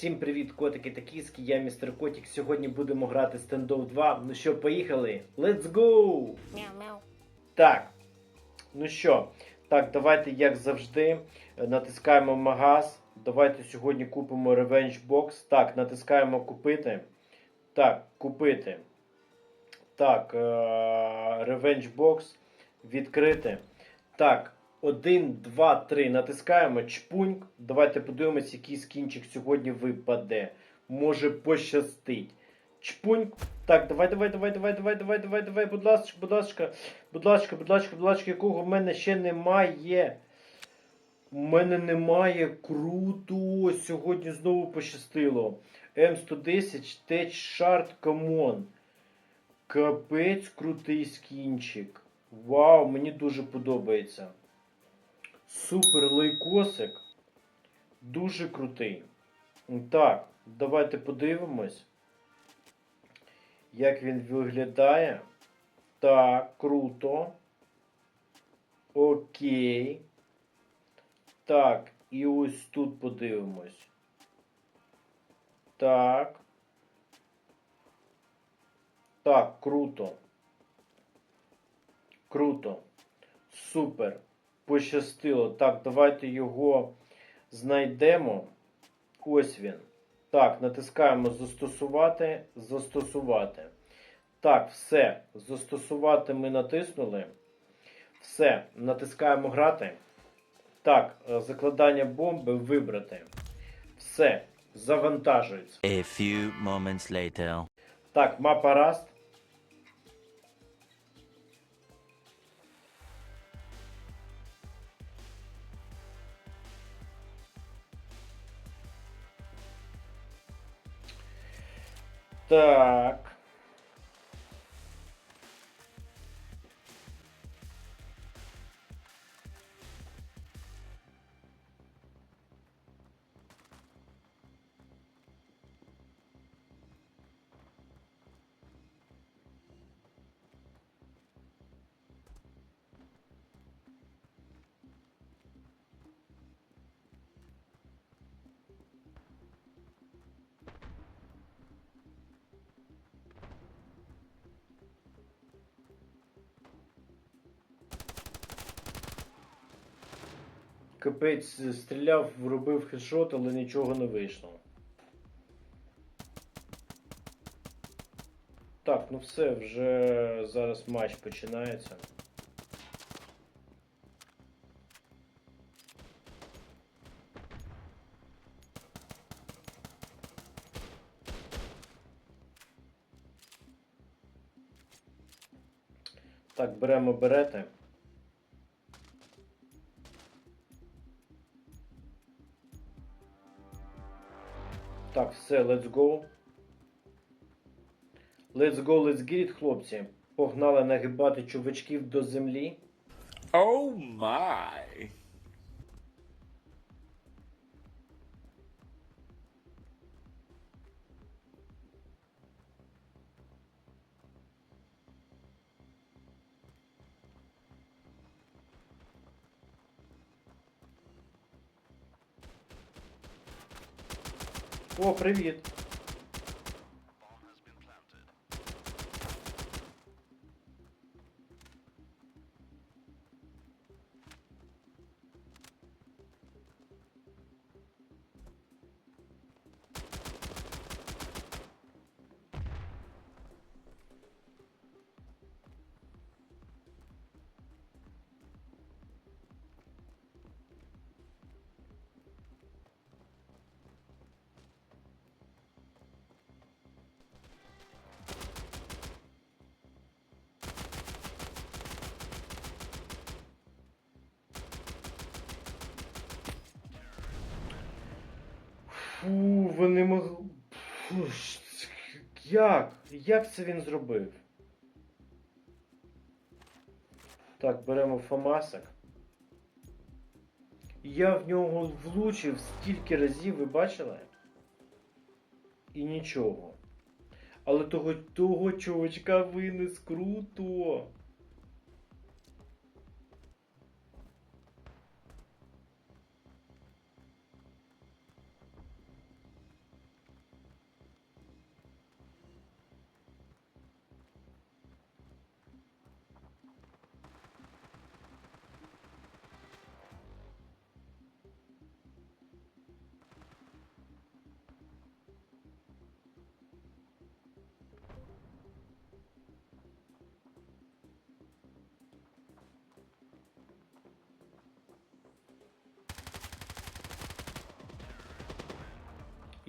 Всім привіт, котики та кіски, я містер Котик. Сьогодні будемо грати Standoff 2. Ну що, поїхали? Let's go! Мяу-мяу. Так. Ну що, так, давайте, як завжди, е, натискаємо магаз. Давайте сьогодні купимо Revenge Box. Так, натискаємо купити. Так, купити. Так, е- Revenge Box. Відкрити. Так, 1, 2, 3. Натискаємо чпуньк. Давайте подивимось, який скінчик сьогодні випаде. Може пощастить. Чпуньк. Так, давай, давай, давай, давай, давай, давай, давай, давай, будь ласка, будь ласка, будь ласка, будь ласка, будь ласка, якого в мене ще немає. У мене немає. Круто. Сьогодні знову пощастило. М110 Tech Shard Common. Капець крутий скінчик. Вау, мені дуже подобається. Супер лейкосик. Дуже крутий. Так, давайте подивимось, як він виглядає. Так, круто. Окей. Так, і ось тут подивимось. Так. Так, круто. Круто. Супер. Пощастило. Так, давайте його знайдемо. Ось він. Так, натискаємо застосувати. Застосувати. Так, все. Застосувати ми натиснули. Все. Натискаємо грати. Так, е, закладання бомби вибрати. Все. Завантажується. A few moments later. Так, мапа Раст. Так. Капець стріляв, робив хедшот, але нічого не вийшло. Так, ну все, вже зараз матч починається. Так, беремо берети. Так, все, let's go. Let's go, let's get it, хлопці. Погнали нагибати чувачків до землі. Oh my. О, привіт. Фу, вони могли. Як? Як це він зробив? Так, беремо Фомасик. Я в нього влучив стільки разів, ви бачили? І нічого. Але того, того чувачка винес круто.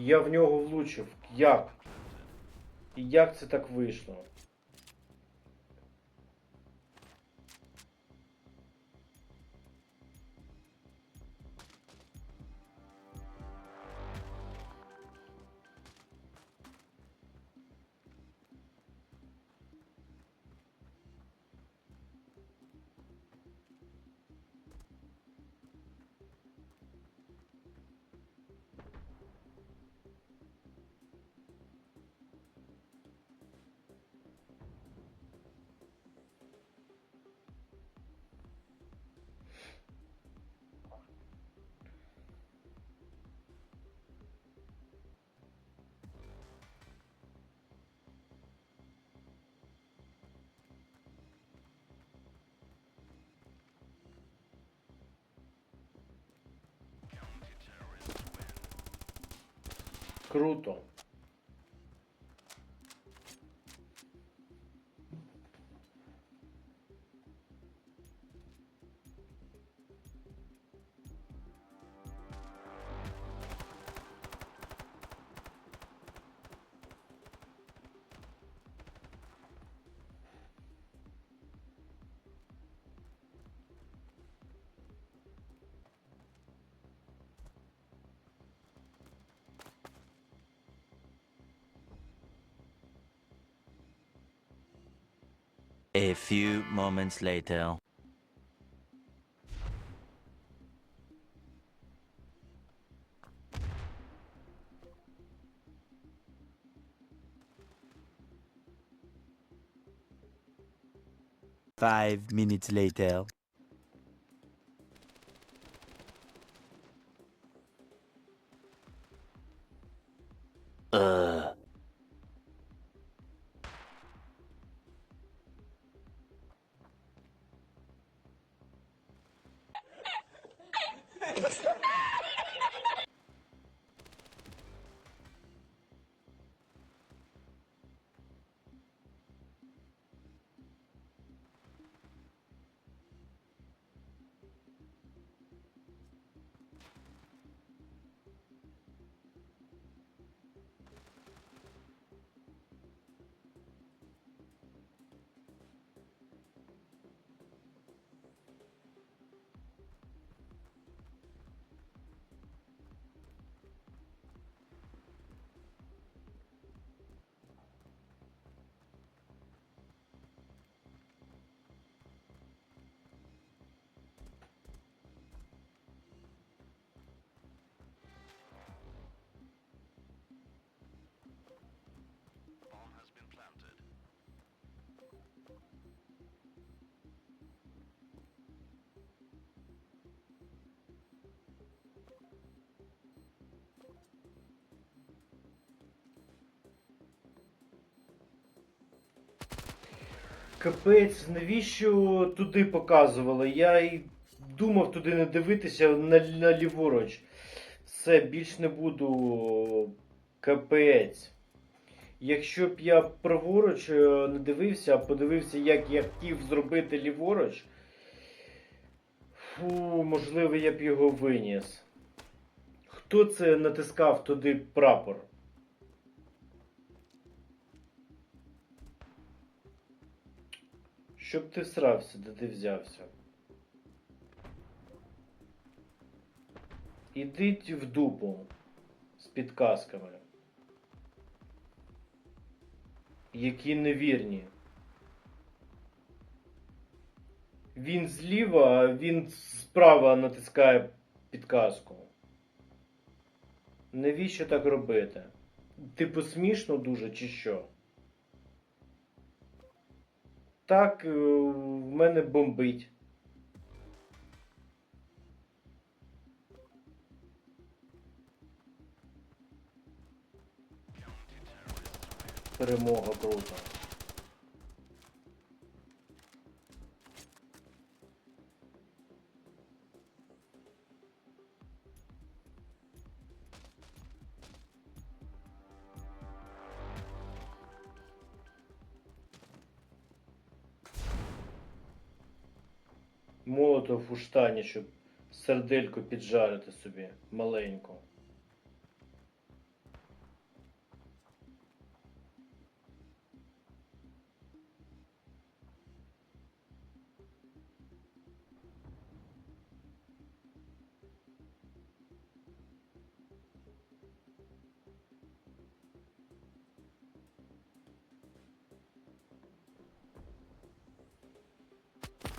Я в нього влучив. Як? І як це так вийшло? Круто. A few moments later. Five minutes later. Ugh. Капець, навіщо туди показували? Я й думав туди не дивитися на, на ліворуч. Все, більш не буду. Капець. Якщо б я праворуч е, не дивився, а подивився, як я хотів зробити ліворуч. Фу, можливо, я б його виніс. Хто це натискав туди прапор? Щоб ти срався, де ти взявся. Ідіть в дупу з підказками. Які невірні. Він зліва, а він справа натискає підказку. Навіщо так робити? Типу смішно дуже чи що? Так, е, в мене бомбить. Перемога крута. роботу в уштані, щоб сердельку піджарити собі маленьку.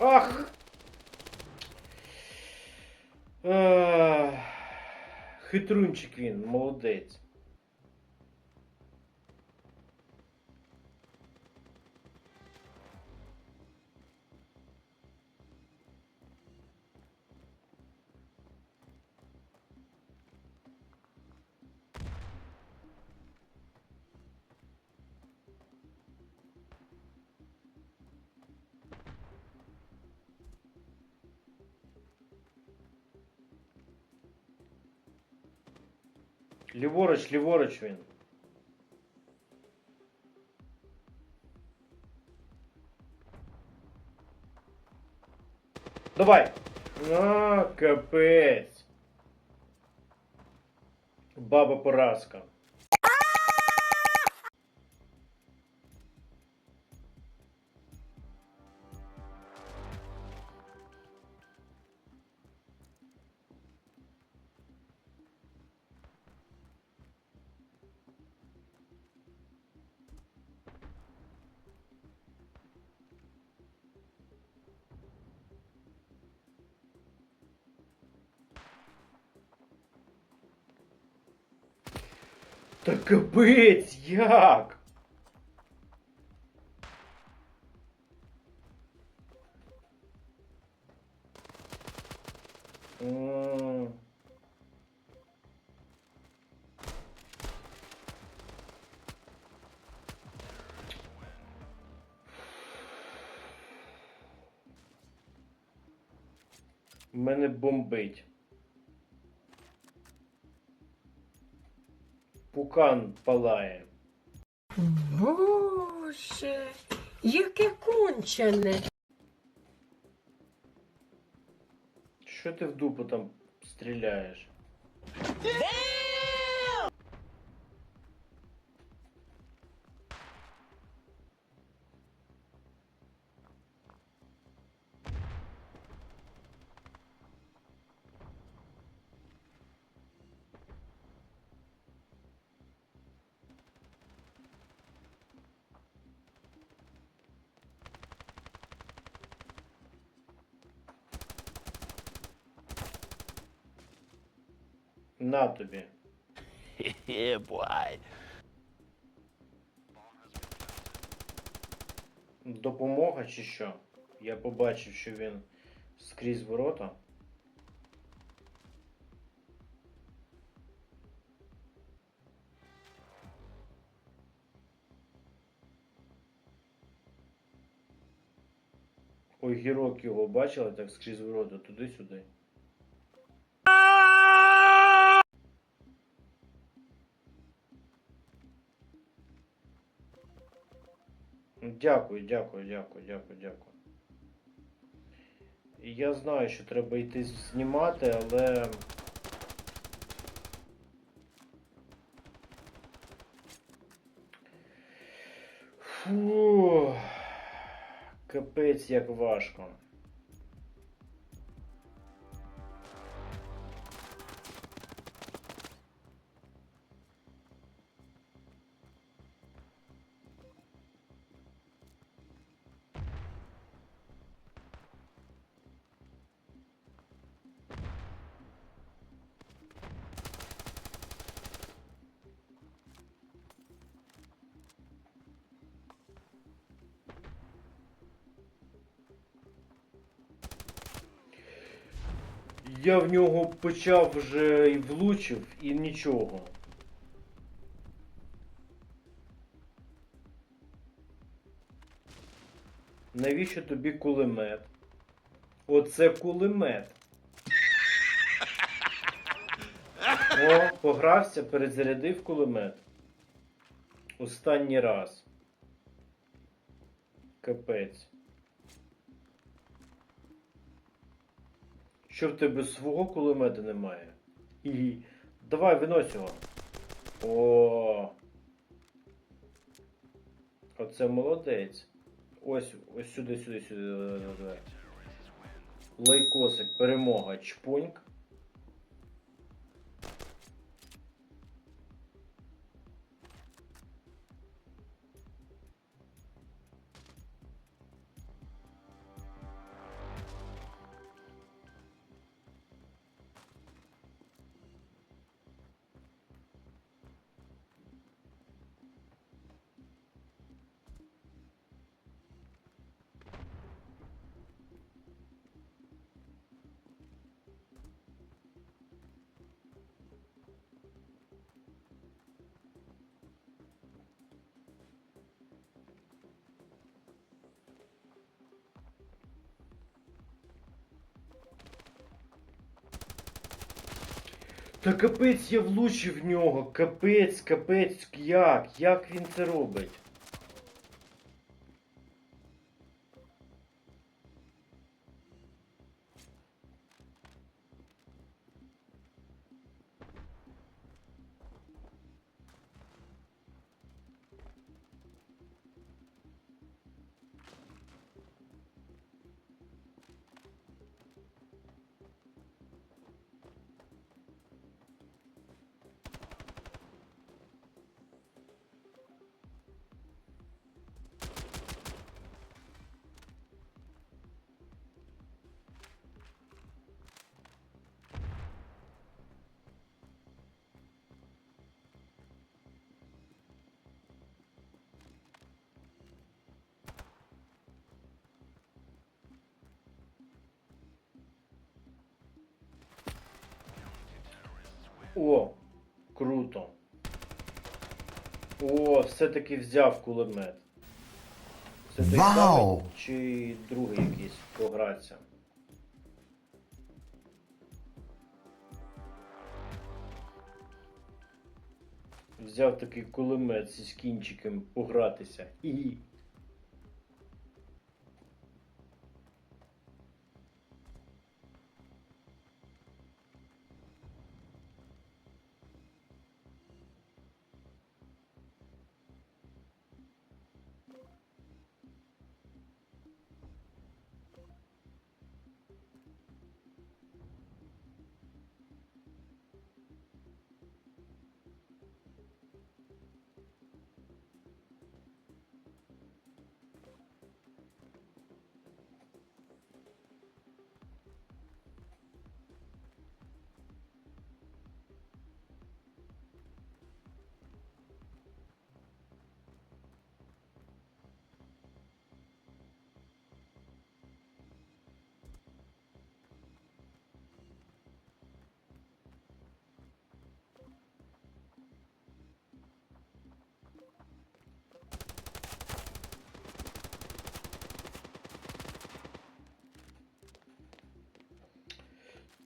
Ах! Хитрунчик він, молодець. Ліворуч, ліворуч він. Давай. А, капець. Баба поразка. Та капець, як? Мене бомбить. Пукан палає. Боже, яке кончене. Що ти в дупу там стріляєш? На тобі. boy. Допомога чи що? Я побачив, що він скрізь ворота. Ой, гірок його бачили так скрізь ворота, туди-сюди. Дякую, дякую, дякую, дякую, дякую. Я знаю, що треба йти знімати, але. Фу. Капець як важко. Я в нього почав вже і влучив, і нічого. Навіщо тобі кулемет? Оце кулемет. О, погрався, перезарядив кулемет. Останній раз. Капець. Що в тебе свого кулемета немає? І. Давай, винось його. О. Оце молодець. Ось, ось сюди, сюди, сюди. Лайкосик, перемога, чпуньк. Та капець я влучив в нього. Капець, капець, як? Як він це робить? О, круто. О, все-таки взяв кулемет. Це той Вау! самий чи другий якийсь погратися? Взяв такий кулемет зі скінчиком погратися. І.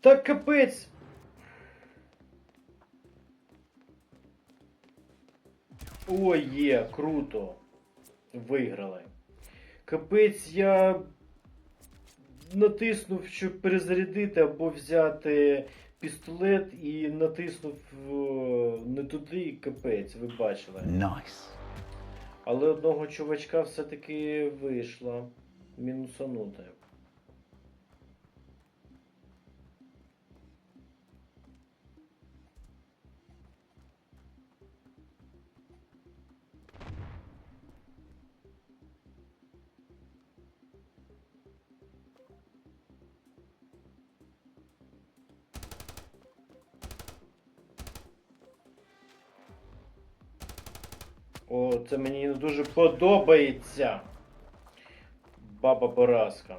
Та капець! Ой, є, круто. Виграли. Капець, я натиснув, щоб перезарядити або взяти пістолет і натиснув е, не туди і капець, ви бачили. Nice. Але одного чувачка все-таки вийшло мінусанути. О, це мені дуже подобається. Баба Поразка.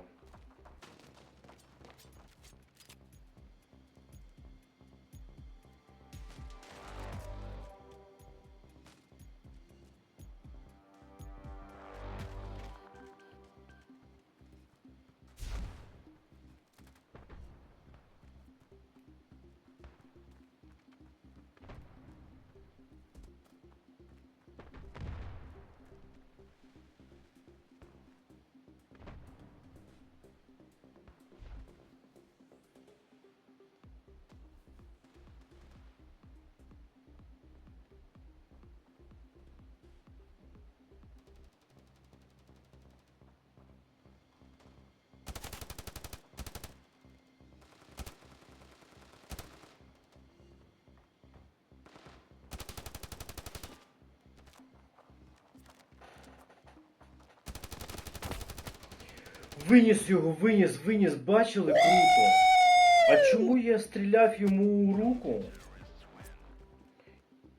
Виніс його, виніс, виніс, бачили круто. А чому я стріляв йому у руку?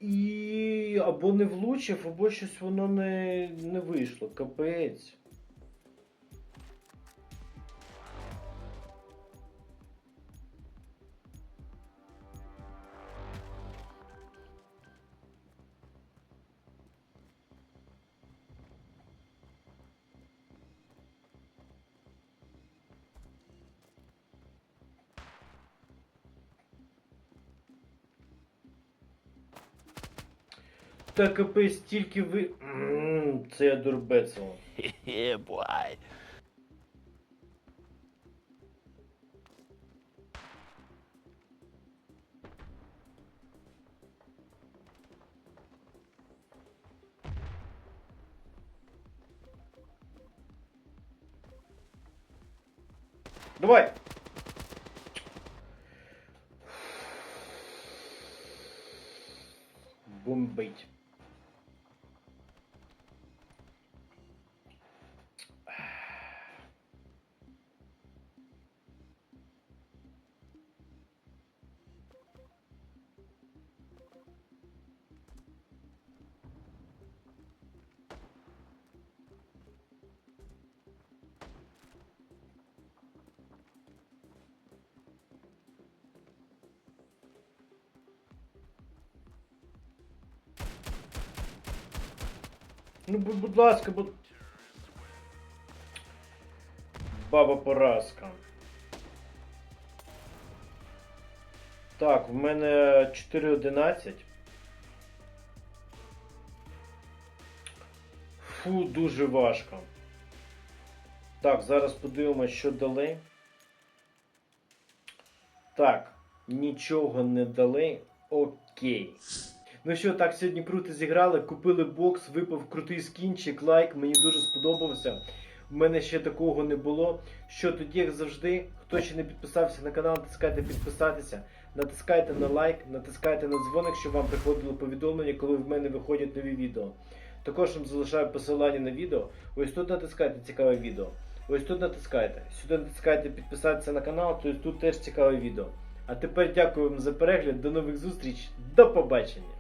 І або не влучив, або щось воно не, не вийшло. Капець. Та капець, тільки ви. Це я дурбецело. yeah, boy. Давай! Бомбить. Ну, будь, будь ласка, будь. Баба поразка. Так, в мене 4.11. Фу, дуже важко. Так, зараз подивимося, що дали. Так, нічого не дали. Окей. Ну що, так, сьогодні круто зіграли, купили бокс, випав крутий скінчик, лайк, мені дуже сподобався. У мене ще такого не було. Що тоді, як завжди, хто ще не підписався на канал, натискайте підписатися, натискайте на лайк, натискайте на дзвоник, щоб вам приходило повідомлення, коли в мене виходять нові відео. Також вам залишаю посилання на відео. Ось тут натискайте цікаве відео. Ось тут натискайте. Сюди натискайте підписатися на канал, то тут теж цікаве відео. А тепер дякую вам за перегляд, до нових зустріч, до побачення!